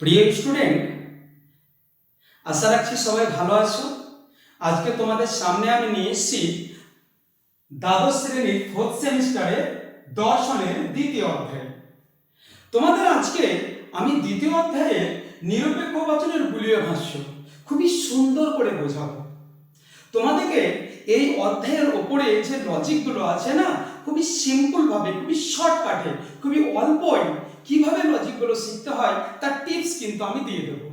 প্রিয় স্টুডেন্ট, আশা রাখছি সবাই ভালো আছো। আজকে তোমাদের সামনে আমি নিয়ে এসেছি দ্বাদশ শ্রেণির ফোর্থ সেমিস্টারে দর্শনের দ্বিতীয় অধ্যায়। তোমাদের আজকে আমি দ্বিতীয় অধ্যায়ে নিরপেক্ষ বচনের বুলীয় ভাষ্য খুবই সুন্দর করে বোঝাবো। তোমাদেরকে এই অধ্যায়ের ওপরে যে লজিকগুলো আছে না, খুবই সিম্পল ভাবে, খুবই শর্টকাটে খুবই অল্পই কীভাবে লজিকগুলো শিখতে হয়, তার টিপস কিন্তু আমি দিয়ে দেবো।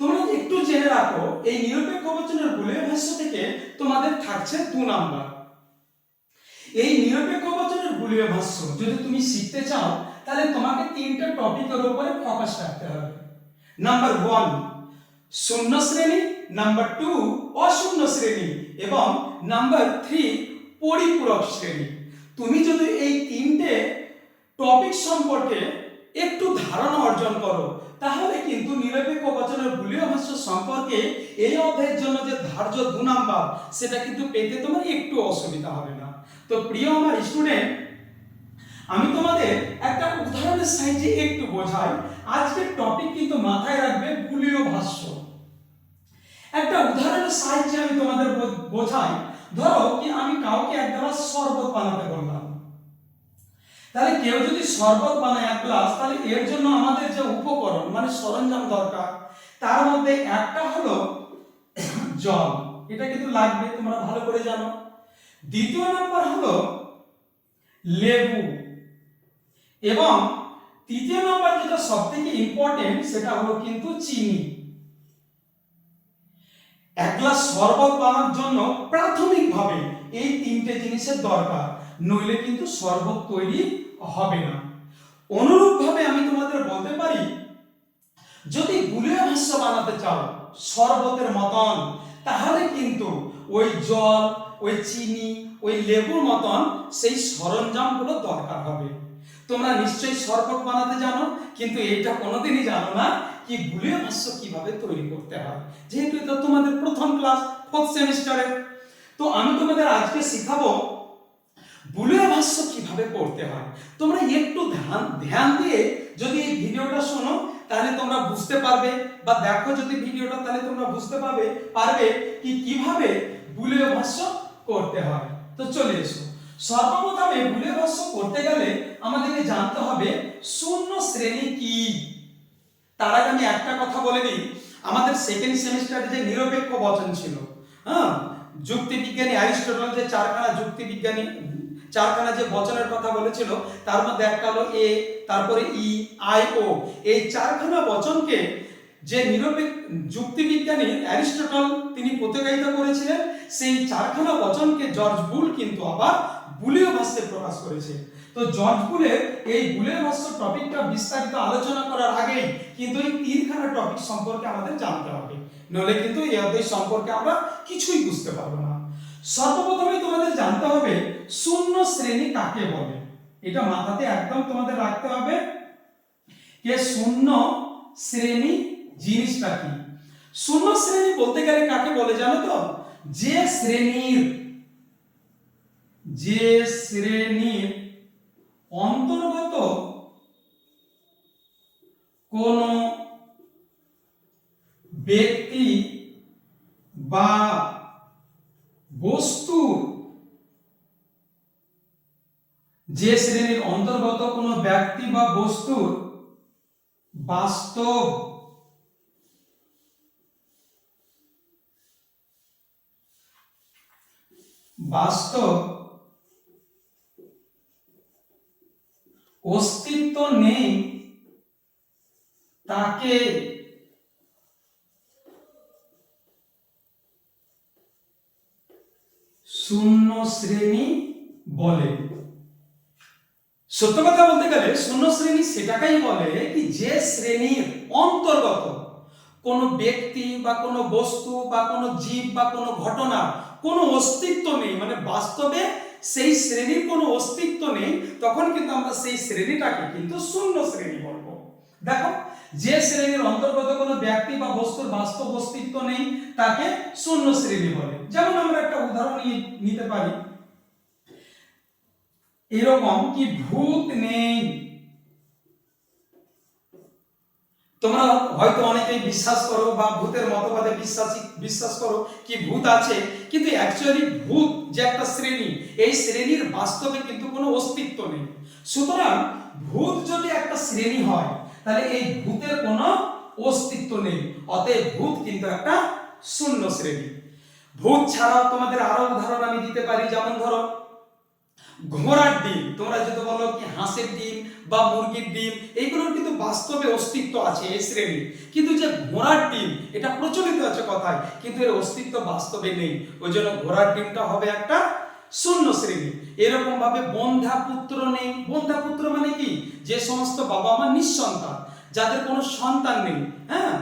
তোমরা একটু জেনে রাখো, এই নিরপেক্ষ বচনের বুলীয় ভাষ্য থেকে তোমাদের থাকছে দু নাম্বার। এই নিরপেক্ষ বচনের বুলীয় ভাষ্য যদি তুমি শিখতে চাও, তাহলে তোমাকে তিনটে টপিকের উপরে ফোকাস রাখতে হবে। নাম্বার ওয়ান শূন্য শ্রেণি নাম্বার টু অশূন্য শ্রেণি, এবং নাম্বার থ্রি পরিপূরক শ্রেণি। তুমি যদি এই তিনটে টপিক সম্পর্কে একটু ধারণা অর্জন করো। তাহলে কিন্তু নিরপেক্ষ বচনের বুলীয় ভাষ্য সম্পর্কে এই অধ্যায়ের জন্য যে ধার্য দু নাম্বার, সেটা কিন্তু পেতে তোমার একটু অসুবিধা হবে না। তো প্রিয় আমার স্টুডেন্ট আমি তোমাদের একটা উদাহরণের সাহায্যে একটু বোঝাই। আজকের টপিক কিন্তু মাথায় রাখবে বুলীয় ভাষ্য। একটা উদাহরণের সাহায্যে আমি তোমাদের বোঝাই। ধরো কি আমি কাউকে এক গ্লাস শরবত বানাতে বললাম। তাহলে কেউ যদি শরবত বানায় এক গ্লাস, তাহলে এর জন্য আমাদের যে উপকরণ মানে সরঞ্জাম দরকার, তার মধ্যে একটা হলো জল। এটা কিন্তু লাগবে, তোমরা ভালো করে জানো। দ্বিতীয় নাম্বার হলো লেবু। এবং তৃতীয় নাম্বার যেটা সব থেকে ইম্পর্টেন্ট সেটা হলো কিন্তু চিনি। এক গ্লাস শরবত বানানোর জন্য প্রাথমিকভাবে এই তিনটে জিনিসের দরকার। নইলে কিন্তু শরবত তৈরি হবে না। অনুরূপভাবে আমি তোমাদের বলতে পারি, যদি বুলিয়া ভাষ্য বানাতে চাও শরবতের মতন, তাহলে কিন্তু ওই জল, ওই চিনি, ওই লেবুর মতন সেই সরঞ্জামগুলো দরকার হবে। তোমরা নিশ্চয়ই শরবত বানাতে জানো, কিন্তু এইটা কোনোদিনই জানো না কি বুলিয়া ভাষ্য কীভাবে তৈরি করতে হয়। যেহেতু এটা তোমাদের প্রথম ক্লাস ফোর্থ সেমিস্টারে তো আমি তোমাদের আজকে শেখাবো বুলিয়া ভাষ্য কীভাবে করতে হয়। তোমরা একটু ধ্যান ধ্যান দিয়ে যদি এই ভিডিওটা শোনো, তাহলে তোমরা বুঝতে পারবে। বা দেখো যদি ভিডিওটা, তাহলে তোমরা বুঝতে পারবে পারবে কি কীভাবে বুলিয় ভাষ্য করতে হয়। তো চলে এসো। সর্বপ্রথমে বুলিয় ভাষ্য করতে গেলে আমাদেরকে জানতে হবে, শূন্য শ্রেণি কি? তার আগে আমি একটা কথা বলে দিই। আমাদের সেকেন্ড সেমিস্টারে যে নিরপেক্ষ বচন ছিল হ্যাঁ যুক্তিবিজ্ঞানী অ্যারিস্টটল যে চারখানা যুক্তিবিজ্ঞানী চারখানা যে বচনের কথা বলেছিল, তার মধ্যে একটা হলো এ, তারপরে ই, আই, ও। এই চারখানা বচনকে যে নিরপেক্ষ যুক্তিবিজ্ঞানী অ্যারিস্টটল তিনি প্রতিকায়িতা করেছিলেন, সেই চারখানা বচনকে জর্জ বুল কিন্তু আবার বুলীয় ভাষ্যে প্রকাশ করেছে। তো জর্জ বুলের এই বুলের ভাষ্য টপিকটা বিস্তারিত আলোচনা করার আগেই কিন্তু এই তিনখানা টপিক সম্পর্কে আমাদের জানতে হবে। নইলে কিন্তু এই অধ্যায় সম্পর্কে আমরা কিছুই বুঝতে পারব না। সর্বপ্রথমে তোমাদের জানতে হবে শূন্য শ্রেণি কাকে বলে? এটা মাথাতে একদম তোমাদের রাখতে হবে যে শূন্য শ্রেণি জিনিসটা কি? শূন্য শ্রেণি বলতে গেলে কাকে বলে জানো তো? যে শ্রেণির যে শ্রেণির অন্তর্গত কোন ব্যক্তি বা বস্তু যে শ্রেণির অন্তর্গত কোনো ব্যক্তি বা বস্তুর বাস্তব বাস্তব অস্তিত্ব নেই তাকে শূন্য শ্রেণি বলে। সত্য কথা বলতে গেলে শূন্য শ্রেণি সেটাকেই বলে কি যে শ্রেণির অন্তর্গত কোনো ব্যক্তি বা কোনো বস্তু বা কোনো জীব বা কোনো ঘটনা, কোনো অস্তিত্ব নেই। মানে বাস্তবে সেই শ্রেণির কোনো অস্তিত্ব নেই, তখন কিন্তু আমরা সেই শ্রেণীটাকে কিন্তু শূন্য শ্রেণি বলব। দেখো যে শ্রেণির অন্তর্গত কোনো ব্যক্তি বা বস্তুর বাস্তব অস্তিত্ব নেই, তাকে শূন্য শ্রেণি বলে। যেমন আমরা একটা উদাহরণ নিতে পারি। এরকম কি ভূত নেই? তোমরা হয়তো অনেকেই বিশ্বাস করো বা ভূতের মতবাদে বিশ্বাসী বিশ্বাস করো কি ভূত আছে, কিন্তু অ্যাকচুয়ালি ভূত যে একটা শ্রেণি, এই শ্রেণির বাস্তবে কিন্তু কোনো অস্তিত্ব নেই। সুতরাং ভূত যদি একটা শ্রেণি হয় তাহলে এই ভূতের কোনো অস্তিত্ব নেই। অতএব ভূত কিন্তু একটা শূন্য শ্রেণি। ভূত ছাড়াও তোমাদের আরও উদাহরণ আমি দিতে পারি। যেমন ধরো, ঘোড়ার ডিম। তোমরা যদি বলো কি হাঁসের ডিম বা মুরগির ডিম, এইগুলোর কিন্তু বাস্তবে অস্তিত্ব আছে এই শ্রেণি কিন্তু যে ঘোড়ার ডিম, এটা প্রচলিত আছে কথায়, কিন্তু এর অস্তিত্ব বাস্তবে নেই। ওই জন্য ঘোড়ার ডিমটা হবে একটা শূন্য শ্রেণি। এরকম ভাবে বন্ধা পুত্র নেই। বন্ধা পুত্র মানে কি? যে সমস্ত বাবা মা নিঃসন্তান। যাদের কোনো সন্তান নেই হ্যাঁ?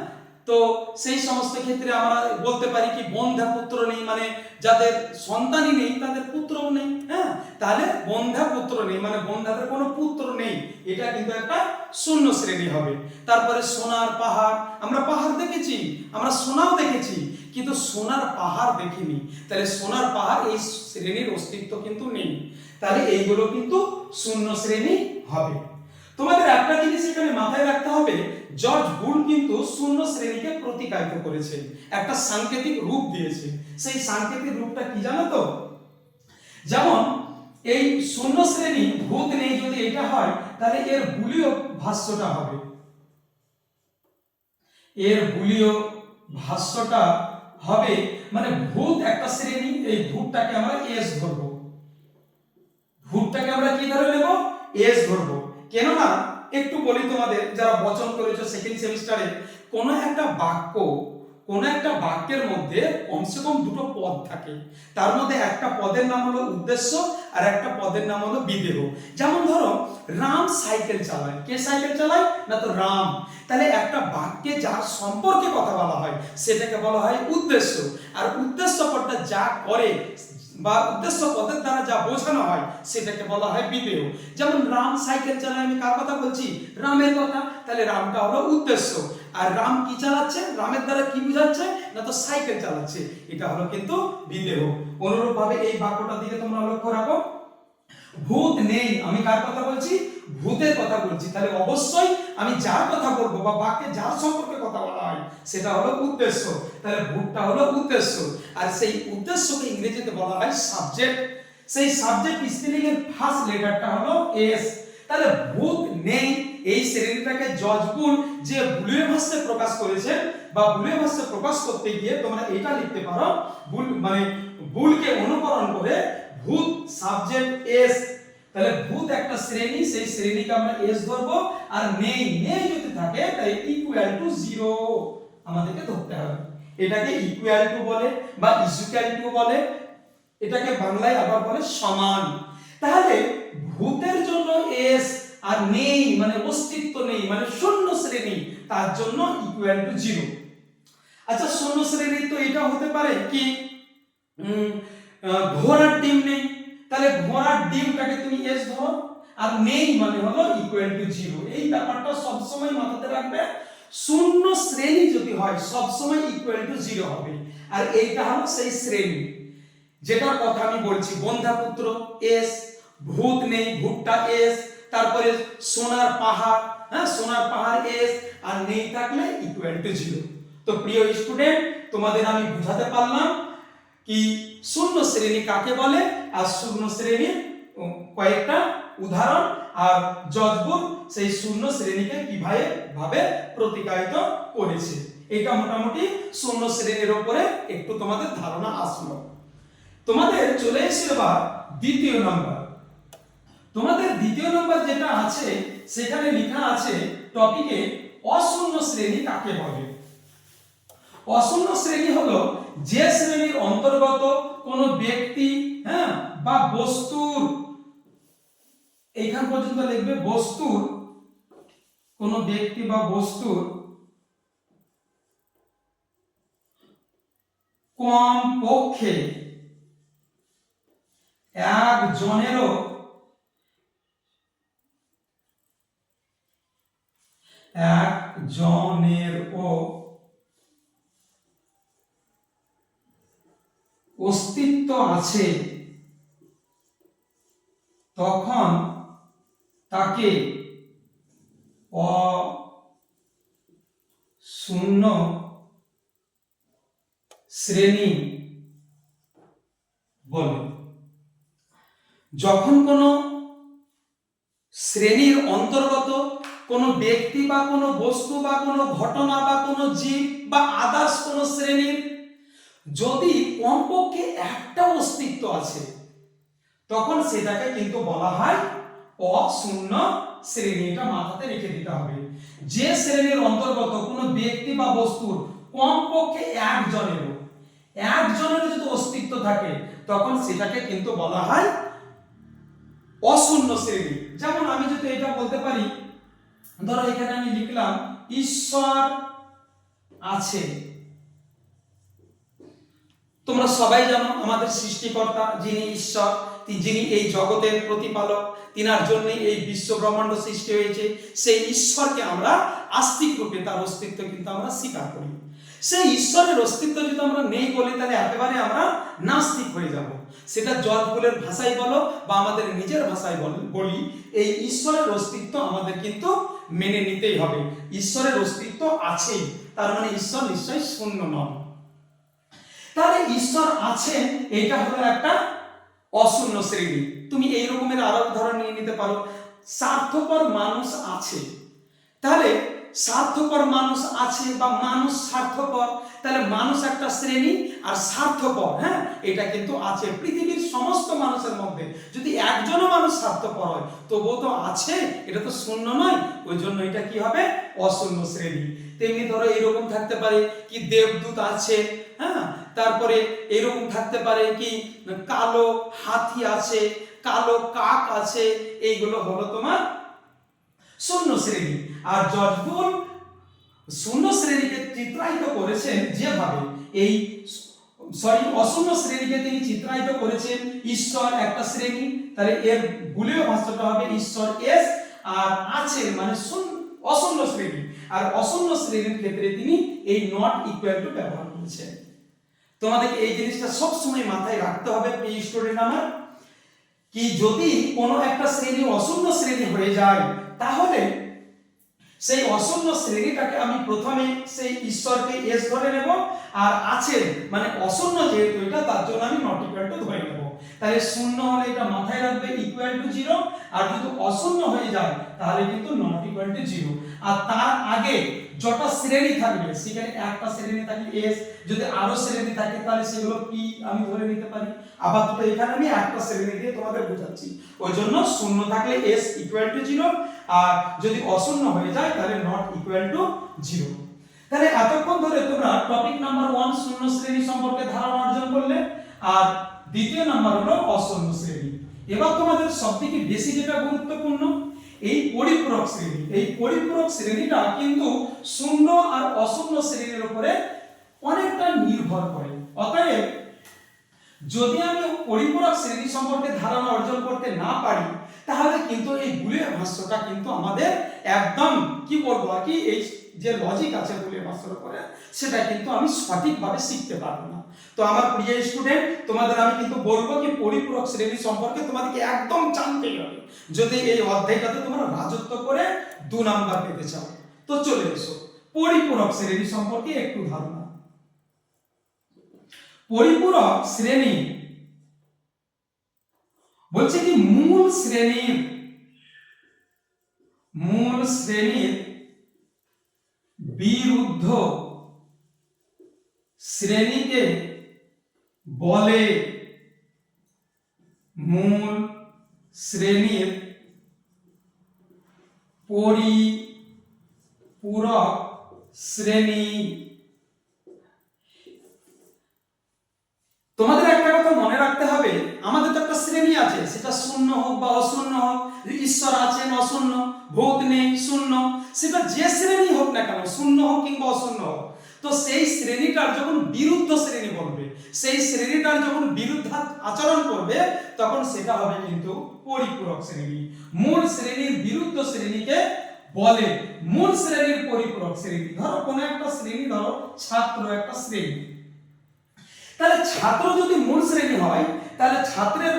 তো সেই সমস্ত ক্ষেত্রে আমরা বলতে পারি কি বন্ধা পুত্র নেই মানে যাদের সন্তানই নেই, তাদের পুত্রও নেই হ্যাঁ? তাহলে বন্ধা পুত্র নেই মানে বন্ধাদের কোনো পুত্র নেই, এটা কিন্তু একটা শূন্য শ্রেণি হবে। তারপরে সোনার পাহাড়, আমরা পাহাড় দেখেছি, আমরা সোনাও দেখেছি, কিন্তু সোনার পাহাড় দেখিনি। তাহলে সোনার পাহাড় এই শ্রেণির অস্তিত্ব কিন্তু নেই। তাহলে এইগুলো কিন্তু শূন্য শ্রেণি হবে। তোমাদের একটা জিনিস এখানে মাথায় রাখতে হবে, জর্জ বুল কিন্তু শূন্য শ্রেণীকে প্রতিকায়িত করেছে। একটা সাংকেতিক রূপ দিয়েছে। সেই সাংকেতিক রূপটা কি জানো তো? যেমন, এই শূন্য শ্রেণি ভূত নেই যদি এটা হয়, তাহলে এর বুলীয় ভাষ্যটা হবে। এর বুলীয় ভাষ্যটা হবে মানে ভূত একটা শ্রেণি, এই ভূতটাকে আমরা এস ধরবো। ভূতটাকে আমরা কি ধরে নেব? এস ধরবো। কেননা, একটু বলি তোমাদের, যারা বচন করেছ সেকেন্ড সেমিস্টারে কোনো একটা বাক্য, কোন একটা বাক্যের মধ্যে কমসে কম দুটো পদ থাকে। তার মধ্যে একটা পদের নাম হলো উদ্দেশ্য, আর একটা পদের নাম হলো বিদেহ। যেমন ধরো, রাম সাইকেল চালায়। কে সাইকেল চালায়? না তো রাম। তাহলে একটা বাক্যে যার সম্পর্কে কথা বলা হয়, সেটাকে বলা হয় উদ্দেশ্য। আর উদ্দেশ্য পদটা যা করে বা উদ্দেশ্য পদের দ্বারা যা বোঝানো হয়, সেটাকে বলা হয় বিদেহ যেমন রাম সাইকেল চালায়, আমি কার কথা বলছি? রামের কথা। তাহলে রামটা হলো উদ্দেশ্য। আর রাম কি চালাচ্ছে? রামের দ্বারা কি বুঝাচ্ছে? না তো সাইকেল চালাচ্ছে। এটা হলো কিন্তু বিদেহ অনুরূপ ভাবে এই বাক্যটা দিকে তোমরা লক্ষ্য রাখো। ভূত নেই, আমি কার কথা বলছি? ভূতের কথা বলছি, তাহলে অবশ্যই আমি যার কথা বলব বা বাক্যে যার সম্পর্কে কথা বলা হয়, সেটা হলো উদ্দেশ্য। তাহলে ভূতটা হলো উদ্দেশ্য। আর সেই উদ্দেশ্যকে ইংরেজিতে বলা হয় সাবজেক্ট। সেই সাবজেক্ট স্পেলিং এর ফার্স্ট লেটারটা হলো এস তাহলে ভূত নেই, এই শ্রেণীটাকে জজবুল যে বুলিয়ে ভাষ্যে প্রকাশ করেছেন বা বুলিয়ে ভাষ্যে প্রকাশ করতে গিয়ে তোমরা এটা লিখতে পারো, ভুল মানে ভুলকে অনুকরণ করে ভূত সাবজেক্ট এস তাহলে ভূত একটা শ্রেণি, সেই শ্রেণীকে আমরা এস ধরবো, আর নেই নেই যদি থাকে তাই ইকুয়াল টু জিরো আমাদেরকে ধরতে হবে। এটাকে ইকুয়াল টু বলে বা ইকুয়াল টু বলে, এটাকে বাংলায় আবার বলে সমান। তাহলে ভূতের জন্য এস আর নেই মানে অস্তিত্ব নেই মানে শূন্য শ্রেণি, তার জন্য ইকুয়াল টু জিরো আচ্ছা শূন্য শ্রেণি তো এটা হতে পারে কি? ঘোড়ার ডিম নেই। তাহলে ঘোড়ার ডিমটাকে তুমি এস ধরো আর নেই মানে হলো ইকুয়াল টু জিরো এই ব্যাপারটা সবসময় মাথাতে রাখবে। শূন্য শ্রেণি যদি হয়, সবসময় ইকুয়াল টু জিরো হবে। আর এইটা হলো সেই শ্রেণি। যেটার কথা আমি বলছি বন্ধাপুত্র এস ভূত নেই, ভূতটা এস তারপরে সোনার পাহাড় হ্যাঁ সোনার পাহাড় এস আর নেই থাকলে ইকুয়াল টু জিরো তো প্রিয় স্টুডেন্ট তোমাদের আমি বুঝাতে পারলাম কি শূন্য শ্রেণি কাকে বলে? আর শূন্য শ্রেণির কয়েকটা উদাহরণ। আর জজবুর সেই শূন্য শ্রেণীকে কীভাবে, ভাবে প্রতিকায়িত করেছে। এটা মোটামুটি শূন্য শ্রেণির উপরে একটু তোমাদের ধারণা আসলো। তোমাদের চলে এসে বা দ্বিতীয় নম্বর। তোমাদের দ্বিতীয় নম্বর যেটা আছে, সেখানে লেখা আছে টপিকে অশূন্য শ্রেণি কাকে বলে? অশূন্য শ্রেণি হলো যে শ্রেণির অন্তর্গত কোনো ব্যক্তি হ্যাঁ বা বস্তুর, এইখান পর্যন্ত লিখবে বস্তুর, কোনো ব্যক্তি বা বস্তুর কম পক্ষে একজনেরও একজনেরও অস্তিত্ব আছে, তখন তাকে শূন্য শ্রেণি বলে। যখন কোনো শ্রেণির অন্তর্গত কোনো ব্যক্তি বা কোনো বস্তু বা কোনো ঘটনা বা কোনো জীব বা আদার্স কোনো শ্রেণির যদি কমপক্ষে একটা অস্তিত্ব আছে, তখন সেটাকে কিন্তু বলা হয় অশূন্য শ্রেণি। এটা মাথাতে রেখে দিতে হবে। যে শ্রেণির অন্তর্গত কোনো ব্যক্তি বা বস্তুর কমপক্ষে একজনেরও একজনেরও যদি অস্তিত্ব থাকে, তখন সেটাকে কিন্তু বলা হয় অশূন্য শ্রেণি। যেমন আমি যদি এটা বলতে পারি, ধরো এখানে আমি লিখলাম, ঈশ্বর আছে। তোমরা সবাই জানো আমাদের সৃষ্টিকর্তা যিনি ঈশ্বর যিনি এই জগতের প্রতিপালক, তিনার জন্য এই বিশ্ব ব্রহ্মাণ্ড সৃষ্টি হয়েছে। সেই ঈশ্বরকে আমরা আস্তিক রূপে তার অস্তিত্ব কিন্তু আমরা স্বীকার করি। সেই ঈশ্বরের অস্তিত্ব যদি আমরা নেই বলি, তাহলে একেবারে আমরা নাস্তিক হয়ে যাব। সেটা জলফুলের ভাষায় বলো বা আমাদের নিজের ভাষায় বল- বলি, এই ঈশ্বরের অস্তিত্ব আমাদের কিন্তু মেনে নিতেই হবে। ঈশ্বরের অস্তিত্ব আছেই। তার মানে ঈশ্বর নিশ্চয়ই শূন্য নন। তাহলে ঈশ্বর আছেন এটা হলো একটা অশূন্য শ্রেণি। তুমি এই রকমের আরও উদাহরণ নিয়ে নিতে পারো। স্বার্থপর মানুষ আছে। তাহলে স্বার্থপর মানুষ আছে বা মানুষ স্বার্থপর, তাহলে মানুষ একটা শ্রেণি আর স্বার্থপর হ্যাঁ? এটা কিন্তু আছে। পৃথিবীর সমস্ত মানুষের মধ্যে যদি একজনও মানুষ স্বার্থপর হয়, তবুও তো আছে, এটা তো শূন্য নয়। ওই জন্য এটা কি হবে? অশূন্য শ্রেণি। তেমনি ধরো এরকম থাকতে পারে কি দেবদূত আছে হ্যাঁ? তারপরে এরকম থাকতে পারে কি কালো হাতি আছে, কালো কাক আছে, এইগুলো হলো তোমার শ্রেণি। আর জর্জ বুল শূন্য শ্রেণীকে চিত্রায়িত করেছেন যেভাবে এই সরি, অশূন্য শ্রেণীকে তিনি চিত্রায়িত করেছেন ঈশ্বর একটা শ্রেণি, তাহলে এর বুলীয় ভাষাটা হবে ঈশ্বর এস, আর আছে মানে শূন্য- অশূন্য শ্রেণি। আর অশূন্য শ্রেণির ক্ষেত্রে তিনি এই নট ইকুয়াল টু ব্যবহার করেছেন। তোমাদেরকে এই জিনিসটা সবসময় মাথায় রাখতে হবে প্রিয় স্টুডেন্ট আমার, কি যদি কোনো একটা শ্রেণি অশূন্য শ্রেণি হয়ে যায়, তাহলে সেই অশূন্য শ্রেণীটাকে আমি প্রথমে সেই ঈশ্বরকে এস ধরে নেব আর আছে মানে অশূন্য যেহেতু এটা, তার জন্য আমি নট ইকুয়াল টু ধরে নেব। তাহলে শূন্য হলে এটা মাথায় রাখবে ইকুয়াল টু জিরো আর যদি অশূন্য হয়ে যায়, তাহলে কিন্তু নট ইকুয়াল টু জিরো আর তার আগে যটা শ্রেণি থাকবে, সেখানে একটা শ্রেণি থাকবে এস যদি আরও শ্রেণি থাকে, তাহলে সেগুলো পি আমি ধরে নিতে পারি। আপাতত এখানে আমি একটা শ্রেণি দিয়ে তোমাদের বোঝাচ্ছি। ওই জন্য শূন্য থাকলে এস ইকুয়াল টু জিরো আর যদি অশূন্য হয়ে যায়, তাহলে নট ইকুয়াল টু জিরো তাহলে এতক্ষণ ধরে তোমরা টপিক নাম্বার ওয়ান শূন্য শ্রেণি সম্পর্কে ধারণা অর্জন করলে, আর দ্বিতীয় নাম্বার হলো অশূন্য শ্রেণি। এবার তোমাদের সবথেকে বেশি যেটা গুরুত্বপূর্ণ, এই পরিপূরক শ্রেণি। এই পরিপূরক শ্রেণীটা কিন্তু শূন্য আর অশূন্য শ্রেণির উপরে অনেকটা নির্ভর করে। অতএব, যদি আমি পরিপূরক শ্রেণি সম্পর্কে ধারণা অর্জন করতে না পারি তাহলে কিন্তু এই বুলিয়ান ভাষ্যটা কিন্তু আমাদের একদম কি বলব আর কি, এই যে লজিক আছে বুলিয়ান ভাষ্যের উপরে, সেটা কিন্তু আমি সঠিকভাবে শিখতে পারব না। তো আমার প্রিয় স্টুডেন্ট তোমাদের আমি কিন্তু বলব কি পরিপূরক শ্রেণি সম্পর্কে তোমাদেরকে একদম জানতেই হবে। যদি এই অধ্যায়টাতে তোমরা রাজত্ব করে দু নাম্বার পেতে চাও। তো চলে এসো। পরিপূরক শ্রেণি সম্পর্কে একটু ধারণা। পরিপূরক শ্রেণি বলছে কি মূল শ্রেণির মূল শ্রেণির বিরুদ্ধ শ্রেণীকে বলে মূল শ্রেণির পরিপূরক শ্রেণি। তোমাদের কথা মনে রাখতে হবে, আমাদের তো একটা শ্রেণি আছে, সেটা শূন্য হোক বা অশূন্য হোক ঈশ্বর আছেন, অশূন্য, ভূত নেই, শূন্য, সেটা যে শ্রেণি হোক না কেন, শূন্য হোক কিংবা অশূন্য হোক, তো সেই শ্রেণীটার যখন বিরুদ্ধ শ্রেণি বলবে, সেই শ্রেণীটার যখন বিরুদ্ধ আচরণ করবে, তখন সেটা হবে কিন্তু পরিপূরক শ্রেণি। মূল শ্রেণির বিরুদ্ধ শ্রেণীকে বলে, মূল শ্রেণির পরিপূরক শ্রেণি। ধরো কোনো একটা শ্রেণি, ধরো ছাত্র একটা শ্রেণি। তাহলে ছাত্র যদি মূল শ্রেণি হয়, তাহলে ছাত্রের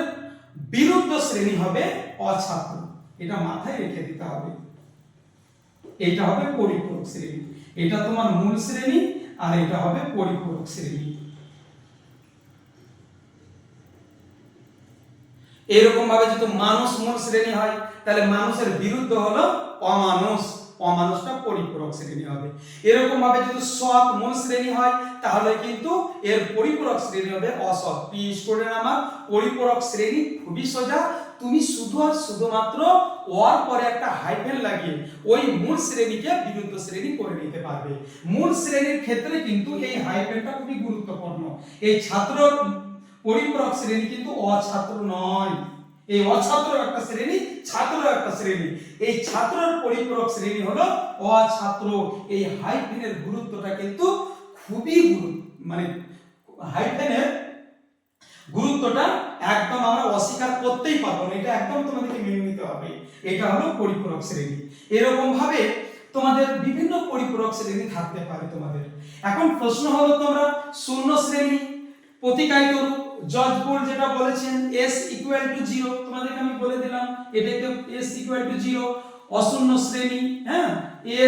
বিরুদ্ধ শ্রেণি হবে অছাত্র। এটা মাথায় রেখে দিতে হবে। এটা হবে পরিপূরক শ্রেণি। এটা তোমার মূল শ্রেণি আর এটা হবে পরিপূরক শ্রেণি। এরকম ভাবে যদি মানুষ মূল শ্রেণি হয়, তাহলে মানুষের বিরুদ্ধ হলো অমানুষ। অমানুষটা পরিপূরক শ্রেণি হবে। এরকম ভাবে যদি সৎ মূল শ্রেণি হয়, তাহলে কিন্তু এর পরিপূরক শ্রেণি হবে অসৎ। পি স্টুডেন্ট আমার পরিপূরক শ্রেণি খুবই সোজা। তুমি শুধু আর শুধুমাত্র ওর পরে একটা হাইফেন লাগিয়ে ওই মূল শ্রেণীকে বিরুদ্ধ শ্রেণি করে নিতে পারবে। মূল শ্রেণির ক্ষেত্রে কিন্তু এই হাইফেনটা খুবই গুরুত্বপূর্ণ। এই ছাত্র পরিপূরক শ্রেণি কিন্তু অছাত্র নয়। এই অছাত্র একটা শ্রেণি ছাত্র একটা শ্রেণি। এই ছাত্রের পরিপূরক শ্রেণি হলো অছাত্র। এই হাইফেনের গুরুত্বটা কিন্তু খুবই মানে হাইফেনের গুরুত্বটা একদম আমরা অস্বীকার করতেই পারব না। এটা একদম তোমাদেরকে মেনে নিতে হবে। এটা হলো পরিপূরক শ্রেণি। এরকম ভাবে তোমাদের বিভিন্ন পরিপূরক শ্রেণি থাকতে পারে তোমাদের। এখন প্রশ্ন হলো তোমরা শূন্য শ্রেণি প্রতিকায়িত রূপ জজ বোর্ড যেটা বলেছেন, s ইকুয়াল টু জিরো তোমাদেরকে আমি বলে দিলাম এটাকে s ইকুয়াল টু জিরো অশূন্য শ্রেণি হ্যাঁ?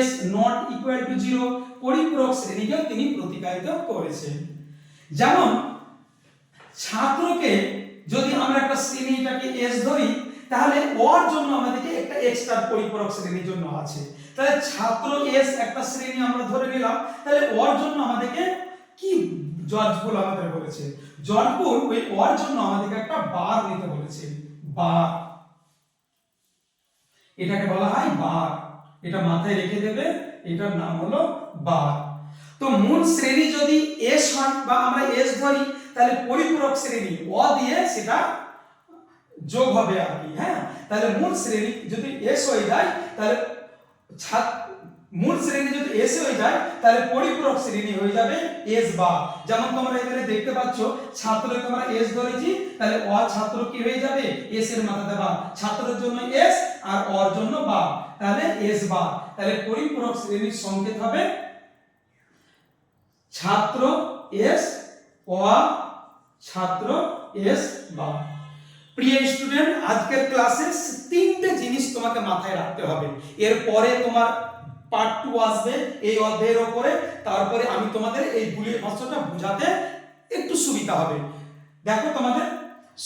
S not equal to zero পরিপূরক শ্রেণীকেও তিনি প্রতিকায়িত করেছেন। যেমন, ছাত্রকে যদি আমরা একটা শ্রেণীটাকে এস ধরি, তাহলে ওর জন্য আমাদেরকে একটা এক্সট্রা পরিপূরক শ্রেণির জন্য আছে। তাহলে ছাত্র এস একটা শ্রেণি আমরা ধরে নিলাম, তাহলে ওর জন্য আমাদেরকে কি জজপুর আমাদের বলেছে? জজপুর ওই ওর জন্য আমাদেরকে একটা বার নিতে বলেছে। বার। এটাকে বলা হয় বার। এটা মাথায় রেখে দেবে, এটার নাম হলো বার। তো মূল শ্রেণি যদি এস হয় বা আমরা এস ধরি, তাহলে পরিপূরক শ্রেণি, অ দিয়ে সেটা যোগ হবে আর কি হ্যাঁ? তাহলে মূল শ্রেণি যদি এস হয়ে যায়, তাহলে ছাত্র মূল শ্রেণি যদি এস হয়ে যায়, তাহলে পরিপূরক শ্রেণি হয়ে যাবে এস বা যেমন তোমরা এখানে দেখতে পাচ্ছ, ছাত্রকে আমরা এস ধরেছি, তাহলে অ ছাত্র কি হয়ে যাবে? এস এর মাথাতে বা ছাত্রের জন্য এস আর অর জন্য বা তাহলে এস বা তাহলে পরিপূরক শ্রেণির সংকেত হবে ছাত্র এস অ, ছাত্র এস বা প্রিয় স্টুডেন্ট আজকের ক্লাসে তিনটে জিনিস তোমাকে মাথায় রাখতে হবে। এরপরে তোমার পার্ট টু আসবে এই অধ্যায়ের ওপরে। তারপরে আমি তোমাদের এই বুলির ভাষ্যটা বোঝাতে একটু সুবিধা হবে। দেখো তোমাদের,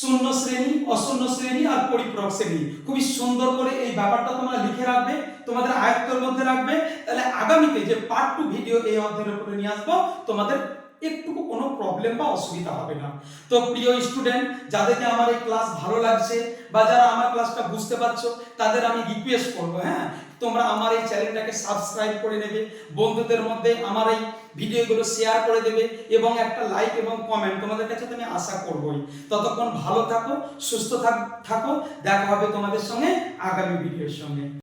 শূন্য শ্রেণি, অশূন্য শ্রেণি আর পরিপূরক শ্রেণি। খুবই সুন্দর করে এই ব্যাপারটা তোমরা লিখে রাখবে, তোমাদের আয়ত্তের মধ্যে রাখবে। তাহলে আগামীতে যে পার্ট টু ভিডিও এই অধ্যায়ের উপরে নিয়ে আসব, তোমাদের একটুকু কোনো প্রবলেম বা অসুবিধা হবে না। তো প্রিয় স্টুডেন্ট যাদেরকে আমার এই ক্লাস ভালো লাগছে বা যারা আমার ক্লাসটা বুঝতে পারছ, তাদের আমি রিকোয়েস্ট করব হ্যাঁ? তোমরা আমার এই চ্যানেলটাকে সাবস্ক্রাইব করে নেবে, বন্ধুদের মধ্যে আমার এই ভিডিওগুলো শেয়ার করে দেবে এবং একটা লাইক এবং কমেন্ট তোমাদের কাছে তো আমি আশা করবই। ততক্ষণ ভালো থাকো, সুস্থ থাক- থাকো, দেখা হবে তোমাদের সঙ্গে আগামী ভিডিওর সঙ্গে।